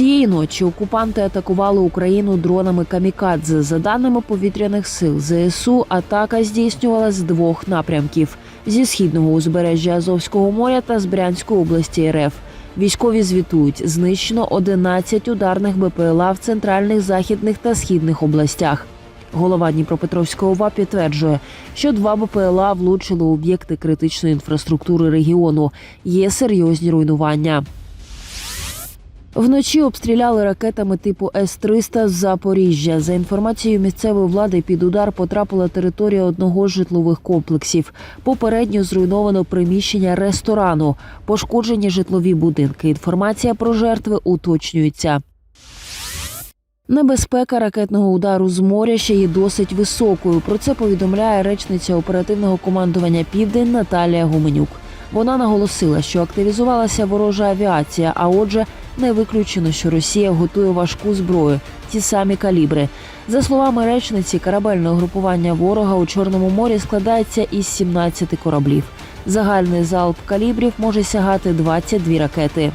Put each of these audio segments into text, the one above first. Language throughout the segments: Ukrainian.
Цієї ночі окупанти атакували Україну дронами камікадзе. За даними повітряних сил ЗСУ, атака здійснювалась з двох напрямків: зі східного узбережжя Азовського моря та з Брянської області РФ. Військові звітують, знищено 11 ударних БПЛА в центральних, західних та східних областях. Голова Дніпропетровського ОВА підтверджує, що два БПЛА влучили об'єкти критичної інфраструктури регіону. Є серйозні руйнування. Вночі обстріляли ракетами типу С-300 з Запоріжжя. За інформацією місцевої влади, під удар потрапила територія одного з житлових комплексів. Попередньо зруйновано приміщення ресторану, пошкоджені житлові будинки. Інформація про жертви уточнюється. Небезпека ракетного удару з моря ще є досить високою. Про це повідомляє речниця оперативного командування Південь Наталія Гуменюк. Вона наголосила, що активізувалася ворожа авіація, а отже, не виключено, що Росія готує важку зброю, ті самі калібри. За словами речниці, корабельне групування ворога у Чорному морі складається із 17 кораблів. Загальний залп калібрів може сягати 22 ракети.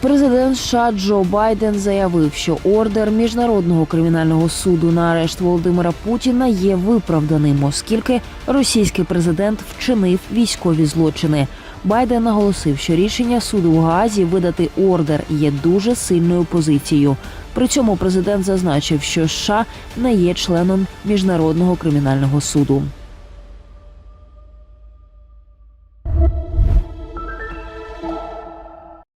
Президент США Джо Байден заявив, що ордер міжнародного кримінального суду на арешт Володимира Путіна є виправданим, оскільки російський президент вчинив військові злочини. Байден наголосив, що рішення суду у Гаазі видати ордер є дуже сильною позицією. При цьому президент зазначив, що США не є членом міжнародного кримінального суду.